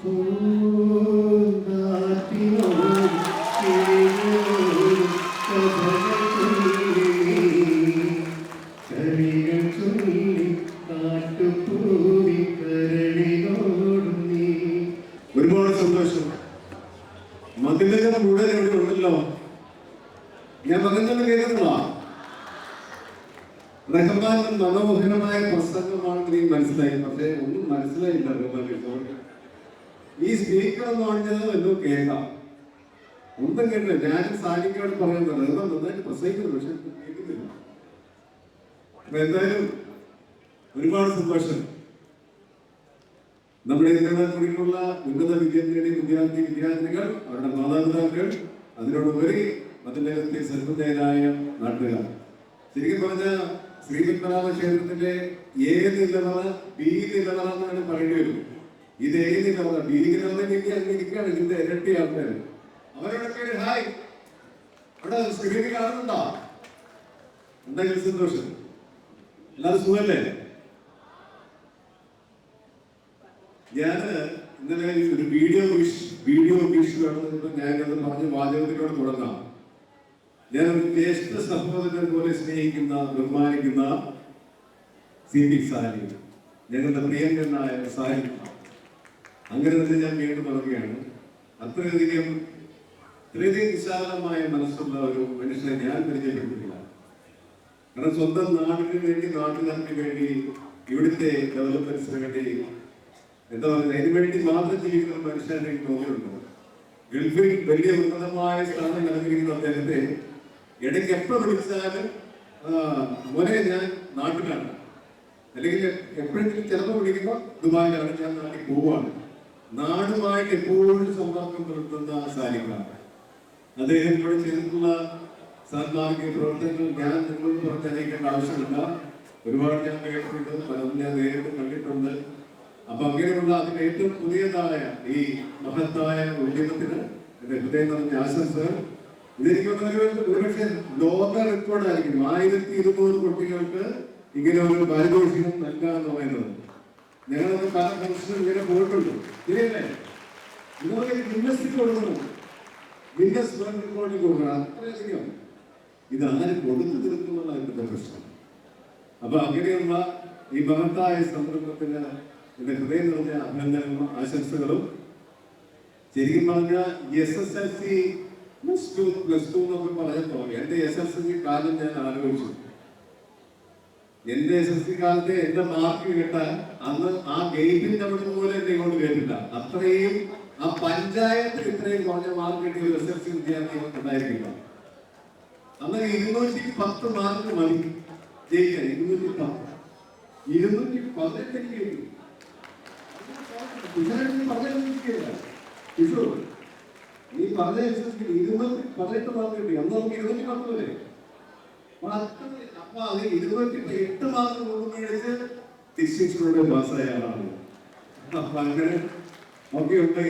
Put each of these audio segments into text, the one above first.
ഒരുപാട് സന്തോഷം. മതിലകര മുഴുവൻ ഇവിടെ ഉണ്ടല്ലോ. ഞാൻ പറഞ്ഞത് കേൾക്കുന്നതാ റഹ്മാൻ മനോഹരമായ പ്രസംഗമാണെന്ന് നീ മനസ്സിലായി പക്ഷേ ഒന്നും മനസ്സിലായില്ല റഹ്മാൻ. ഈ സ്പീക്കർ എന്ന് പറഞ്ഞത് എന്തോ കേൾക്കാം. ഒന്നും കേട്ടില്ല. ഞാൻ സാനിക്കോട് പറയുന്നത് റഹ്മാൻ നന്നായിട്ട് പ്രസംഗിക്കുന്നു പക്ഷെ കേൾക്കുന്നില്ല. അപ്പൊ എന്തായാലും ഒരുപാട് സന്തോഷം. നമ്മുടെ ഇന്ത്യയിലുള്ള ഉന്നത വിദ്യ നേടിയ വിദ്യാർത്ഥി വിദ്യാർത്ഥികൾ അവരുടെ മാതാപിതാക്കൾ അതിനോടുപരി മതിലകത്തെ സന്തുതരായ നാട്ടുകാർ. ശരിക്കും പറഞ്ഞ ശ്രീപത്മനാഭ ക്ഷേത്രത്തിലെ എ നിലവറ ബി നിലവറ എന്നാണ് പറയേണ്ടി വരും. ഇത് എ നിലവറ ബി നിലവറ എനിക്ക് അംഗീകരിക്കുകയാണ് ഇതിന്റെ ഇരട്ടി ആൾക്കാർ അവരോടൊക്കെ ഒരു ഹായ്. അവിടെ സ്ക്രീനിൽ കാണുന്നുണ്ടോ? എന്തെങ്കിലും സന്തോഷം? എല്ലാവരും സുഖല്ലേ ഞാൻ ഇന്നലെ ഒരു വീഡിയോ വിഷ് വീഡിയോ വിഷ് വേണമെന്ന് ഞാനത് പറഞ്ഞ് വാചകത്തിലൂടെ തുടങ്ങാം. ഞാൻ ഒരു ജ്യേഷ്ഠ സഹോദരൻ പോലെ സ്നേഹിക്കുന്ന ബഹുമാനിക്കുന്ന സി പി സാലി ഞങ്ങളുടെ പ്രിയങ്കരനായ സാലി അങ്ങനെ തന്നെ ഞാൻ വീണ്ടും പറയുകയാണ്. അത്രയധികം ഇത്രയധികം വിശാലമായ മനസ്സുള്ള ഒരു മനുഷ്യനെ ഞാൻ പരിചയപ്പെട്ടിട്ടില്ല കാരണം സ്വന്തം നാടിന് വേണ്ടി നാട്ടുകാർക്ക് വേണ്ടി ഇവിടുത്തെ ഡെവലപ്മെന്റ്സിന് വേണ്ടി എന്താ പറയുക അതിനു വേണ്ടി മാത്രം ജീവിക്കുന്ന മനുഷ്യനെ എനിക്ക് തോന്നിയിട്ടുണ്ട് ഗൾഫിൽ വലിയ ഉന്നതമായ സ്ഥാനം നൽകിയിരിക്കുന്ന അദ്ദേഹത്തെ ഇടയ്ക്ക് എപ്പോൾ വിളിച്ചാലും മോനെ ഞാൻ നാട്ടിലാണ്. അല്ലെങ്കിൽ എപ്പോഴെങ്കിലും ചിലപ്പോൾ വിളിക്കുമ്പോൾ ദുബായിലാണ് ഞാൻ നാട്ടിൽ പോവാണ്. നാടുമായിട്ട് എപ്പോഴും സമ്പർക്കം പുലർത്തുന്ന സാരിക്കാണ് അദ്ദേഹം ഇവിടെ ചെയ്തിട്ടുള്ള സാന്മാർഗിക പ്രവർത്തനങ്ങൾ ഞാൻ നിങ്ങളോട് പറഞ്ഞറിയിക്കേണ്ട ആവശ്യമില്ല. ഒരുപാട് ഞാൻ കേട്ടിട്ടുണ്ട് പലതും ഞാൻ നേരിട്ട് കണ്ടിട്ടുണ്ട്. അപ്പൊ അങ്ങനെയുള്ള അതിന് ഏറ്റവും പുതിയതായ ഈ മഹത്തായ ഉദ്യമത്തിന് എന്റെ ഹൃദയം നിറഞ്ഞ ആശംസകൾ. ഇതെനിക്ക് ഒരുപക്ഷെ ലോക റെക്കോർഡായിരിക്കും ആയിരത്തി ഇരുന്നൂറ് കുട്ടികൾക്ക് ഇങ്ങനെ ഒരു പാരിതോഷികം നൽകാന്ന് പറയുന്നത്. ഞങ്ങളത് പല ഫംഗ്ഷനും ഇങ്ങനെ പോയിട്ടുണ്ട്. ശരിയല്ലേ ഇതുപോലെ ഗിന്നസ് കൊടുക്കണം വിന്യസ് റെക്കോർഡിൽ കൊടുക്കണം. അത്രയധികം ഇത് ആര് കൊടുത്തു തീർക്കുന്നുള്ള എന്റെ പ്രശ്നം. അപ്പൊ അങ്ങനെയുള്ള ഈ മഹത്തായ സംരംഭത്തിന് എന്റെ ഹൃദയം നിറഞ്ഞ അഭിനന്ദനങ്ങളും ആശംസകളും. ശരിക്കും പറഞ്ഞ S S L C plus two plus two എന്നൊക്കെ എസ് എസ് എൽ സി കാലം ഞാൻ ആലോചിച്ചു. എന്റെ എസ് എസ് സി കാലത്തെ എന്റെ മാർക്ക് കിട്ടാൻ അന്ന് ആ ഗേറ്റിന്റെ അവിടെ പോലും എന്നെ കൊണ്ട് കേട്ടില്ല അത്രയും ആ പഞ്ചായത്തിൽ ഇത്രയും കുറഞ്ഞ മാർക്ക് കിട്ടിയ ഒരു എസ് എസ് സി വിദ്യാർത്ഥി ഉണ്ടായിരിക്കില്ല. അന്ന് ഇരുന്നൂറ്റി പത്ത് മാർക്ക് മതി. ജയിക്കാൻ ഇരുന്നൂറ്റി പത്ത്. ഇരുന്നൂറ്റി പതിനെട്ട് എനിക്ക് നീ പറഞ്ഞ ഇരുന്നൂറ്റി പതിനെട്ട് മാർക്ക് കിട്ടി. അന്ന് നമുക്ക് ഇരുന്നൂറ്റി പത്ത് വരെ. അപ്പൊ അത് ഇരുന്നൂറ്റി എട്ട് മാർക്ക് മുമ്പ് മേടിച്ച് ഫിസിക്സിലൂടെ പാസ്സായ ആളാണ്.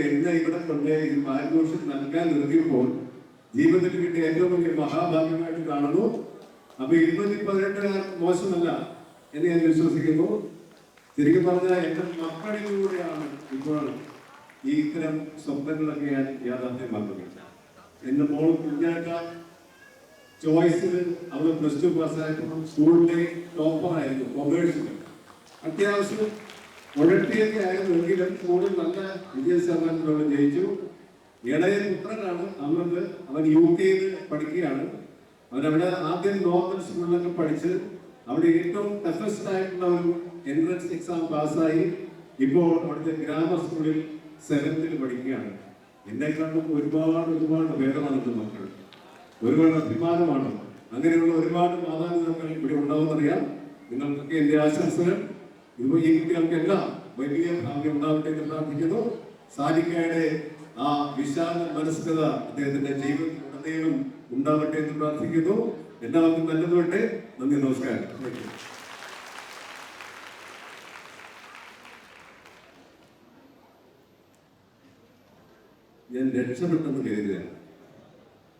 എന്നെ ഇവിടെ കൊണ്ട് ഈ പാരിതോഷം നൽകാൻ നിർത്തിയപ്പോൾ ജീവിതത്തിൽ കിട്ടിയ ഏറ്റവും വലിയ മഹാഭാഗ്യമായിട്ട് കാണുന്നു. അപ്പൊ ഇരുന്നൂറ്റി പതിനെട്ടുകാർ മോശമല്ല എന്ന് ഞാൻ വിശ്വസിക്കുന്നു. ശരിക്കും പറഞ്ഞാൽ എന്റെ മക്കളിലൂടെയാണ് ഇപ്പോൾ ഈ ഇത്തരം സ്വപ്നങ്ങളൊക്കെ ഞാൻ യാഥാർത്ഥ്യമാക്കുന്നത് എന്റെ മോൾ കുഞ്ഞാക്ക ചോയ്സിൽ അവൾ പ്ലസ് ടു പാസ്സായപ്പോൾ സ്കൂളിലെ ടോപ്പർ ആയിരുന്നു കൊമേഴ്സിൽ അത്യാവശ്യം ഉഴട്ടിയൊക്കെ ആയിരുന്നെങ്കിലും സ്കൂളിൽ നല്ല വിദ്യാഭ്യാസത്തിലുള്ള ജയിച്ചു. ഇളയ പുത്രനാണ് അന്നത്. അവൻ യു കെയിൽ പഠിക്കുകയാണ്. അവനവിടെ ആദ്യം നോർമൽ സ്കൂളിലൊക്കെ പഠിച്ച് അവിടെ ഏറ്റവും ടഫസ്റ്റ് ആയിട്ടുള്ള ഒരു എൻട്രൻസ് എക്സാം പാസ്സായി ഇപ്പോൾ അവിടുത്തെ ഗ്രാമർ സ്കൂളിൽ സെവൻത്തിൽ പഠിക്കുകയാണ്. എന്നെക്കാളും ഒരുപാട് ഒരുപാട് ഭേദമാണ് മക്കൾ ഒരുപാട് അഭിമാനമാണ്. അങ്ങനെയുള്ള ഒരുപാട് മാതാപിതാക്കൾ ഇവിടെ ഉണ്ടാവുമെന്നറിയാം. നിങ്ങൾക്കൊക്കെ എന്റെ ആശംസകൾ. ഇപ്പോൾ ഈ കുട്ടികൾക്കെല്ലാം വലിയ ഭാഗ്യം ഉണ്ടാവട്ടെ എന്ന് പ്രാർത്ഥിക്കുന്നു. സാലിക്കയുടെ ആ വിശാല മനസ്കത അദ്ദേഹത്തിന്റെ ജീവിതത്തിൽ ഉടനീളം ഉണ്ടാവട്ടെ എന്ന് പ്രാർത്ഥിക്കുന്നു. എല്ലാവർക്കും നല്ലത് വേണ്ടേ? നന്ദി നമസ്കാരം. ഞാൻ രക്ഷപ്പെട്ടെന്ന് കരുതുകയാണ്.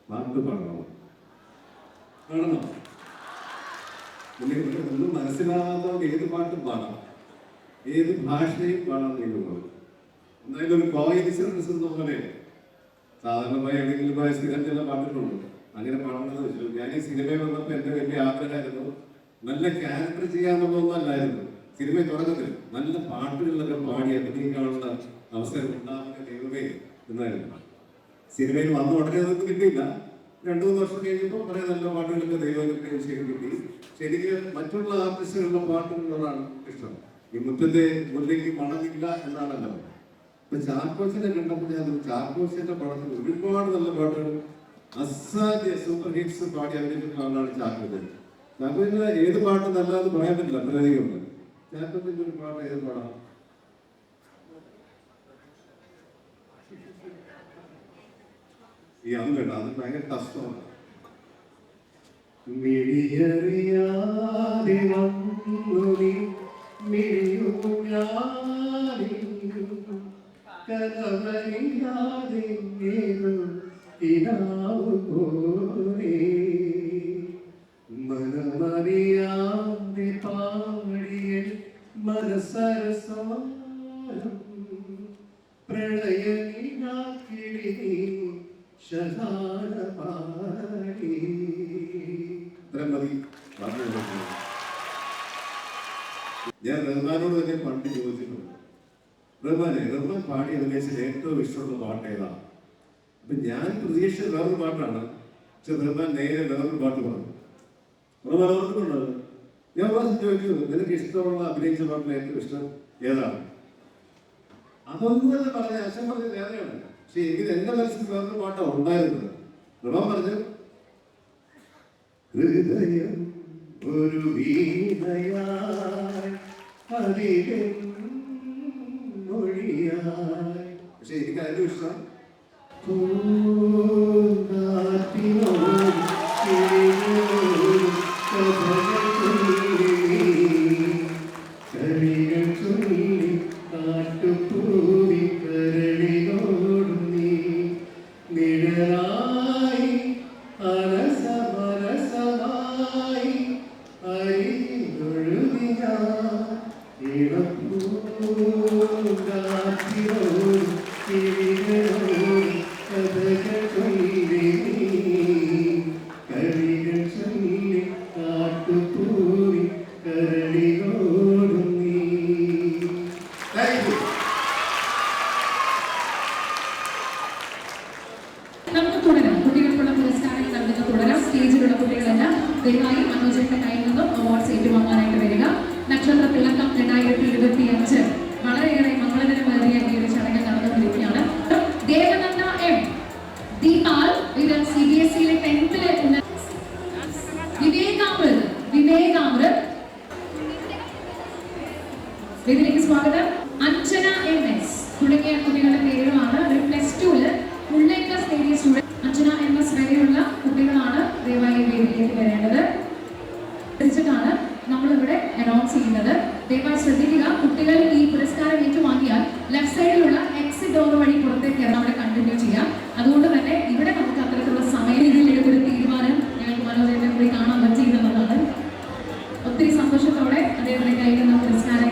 പാടണം പാടണം നിങ്ങൾക്ക് ഒന്നും മനസ്സിലാവാത്തവർക്ക് ഏത് പാട്ടും പാടാം. ഏത് ഭാഷയും പാടാൻ കഴിയുന്നത് എന്തായാലും ഒരു കോയിൻസിഡൻസ് എന്ന പോലെ. സാധാരണമായി ഏതെങ്കിലും സ്ഥിരം ചില പാട്ടുകളുണ്ട് അങ്ങനെ പാടണമെന്ന് വെച്ചു ഞാൻ ഈ സിനിമയിൽ വന്നപ്പോൾ എന്റെ വലിയ ആഗ്രഹമായിരുന്നു. നല്ല ക്യാരക്ടർ ചെയ്യാന്നുള്ളതൊന്നല്ലായിരുന്നു സിനിമയിൽ തുടക്കത്തിൽ നല്ല പാട്ടുകളിലൊക്കെ പാടി അഭിനയിക്കാനുള്ള അവസരം ഉണ്ടാകുന്ന ദൈവമേ എന്നായിരുന്നു. സിനിമയിൽ വന്ന ഉടനെ അതൊന്നും കിട്ടിയില്ല. രണ്ടു മൂന്ന് വർഷം കഴിഞ്ഞപ്പോൾ കുറെ നല്ല പാട്ടുകളൊക്കെ ദൈവം ശരി കിട്ടി ശരിക്ക് മറ്റുള്ള ആർട്ടിസ്റ്റുകളുടെ പാട്ടുകളോടാണ് ഇഷ്ടം. ഈ മുറ്റത്തെ മുല്ലയ്ക്ക് മണമില്ല എന്നാണല്ലോ ഇപ്പൊ ചാക്കോച്ചിനെ കണ്ടപ്പോൾ ഞാൻ ചാക്കോച്ചിന്റെ പടത്തിൽ ഒരുപാട് നല്ല പാട്ടുകൾ അസാധ്യ സൂപ്പർ ഹിറ്റ്സ് പാടി അഭിനയിക്കുന്ന ആളാണ് ചാക്കോച്ചൻ ഏത് പാട്ട് നല്ലതെന്ന് പറയാൻ പറ്റില്ല അത്രയധികം ചാക്കോച്ചിന്റെ ഒരു പാട്ട് ഏത് പാടാം ഈ അത് വേണ്ട അത് ഭയങ്കര കഷ്ടമാണ് മിഴിയറിയാതെ വന്നു നീ മിഴിയൂഞ്ഞാലിൽ കലവറിയാതെ മനമറിയാതെ പാടിയ മനസരസാരം പ്രളയനിനാക്കിളി പാടി ഇത്രയും മതി. പറഞ്ഞു ഞാൻ റഹ്മാനോട് തന്നെ പണ്ട് ചോദിച്ചിട്ടുണ്ട്. റഹ്മാനെ റഹ്മാൻ പാടി അഭിനയിച്ചത് ഏറ്റവും ഇഷ്ടമുള്ള പാട്ട് ഏതാണ്? അപ്പൊ ഞാൻ പ്രതീക്ഷിച്ച വേറൊരു പാട്ടാണ്. പക്ഷെ റഹ്മാൻ നേരെ വേറൊരു പാട്ട് പറഞ്ഞു. റഹ്മാൻ ഓർക്കുന്നുണ്ട് ഞാൻ പ്രാവശ്യം ചോദിച്ചു നിനക്ക് ഇഷ്ടമുള്ള അഭിനയിച്ച പാട്ടിന് ഏറ്റവും ഇഷ്ടം ഏതാണ്? അതൊന്നും തന്നെ പറഞ്ഞ അച്ഛൻ പറഞ്ഞത് വേറെയാണ്. പക്ഷെ എനിക്ക് എന്റെ മനസ്സിൽ വേറൊരു പാട്ടാണ് ഉണ്ടായിരുന്നത് ഋണം പറഞ്ഞു ഹൃദയം ഒരു വീണയായി പക്ഷെ എനിക്ക് അതിന്റെ ഇഷ്ടം നമുക്ക് തുടരാം. കുട്ടികൾക്കുള്ള പുരസ്കാരങ്ങൾ നൽകുന്ന തുടരാം. സ്റ്റേജിലുള്ള കുട്ടികളെല്ലാം ദയവായി മനോജന്റെ കയ്യിൽ നിന്നും അവാർഡ്സ് ഏറ്റുവാങ്ങാനായിട്ട് വരിക. നക്ഷത്ര ഇതിലേക്ക് വരേണ്ടത്. ാണ് നമ്മളിവിടെ അനൗൺസ് ചെയ്യുന്നത്. ദയവായി ശ്രദ്ധിക്കുക കുട്ടികൾ ഈ പുരസ്കാരം ഏറ്റുവാങ്ങിയാൽ ലെഫ്റ്റ് സൈഡിലുള്ള എക്സിറ്റ് ഡോർ വഴി പുറത്തേക്ക് അവിടെ കണ്ടിന്യൂ ചെയ്യാം. അതുകൊണ്ട് തന്നെ ഇവിടെ നമുക്ക് അത്തരത്തിലുള്ള സമയരീതിയിൽ എടുത്തൊരു തീരുമാനം ഞങ്ങൾക്ക് മനോജനെ കൂടി കാണാൻ പറ്റിയിരുന്നതാണ്. ഒത്തിരി സന്തോഷത്തോടെ അദ്ദേഹത്തിലേക്ക് അയക്കുന്ന പുരസ്കാരം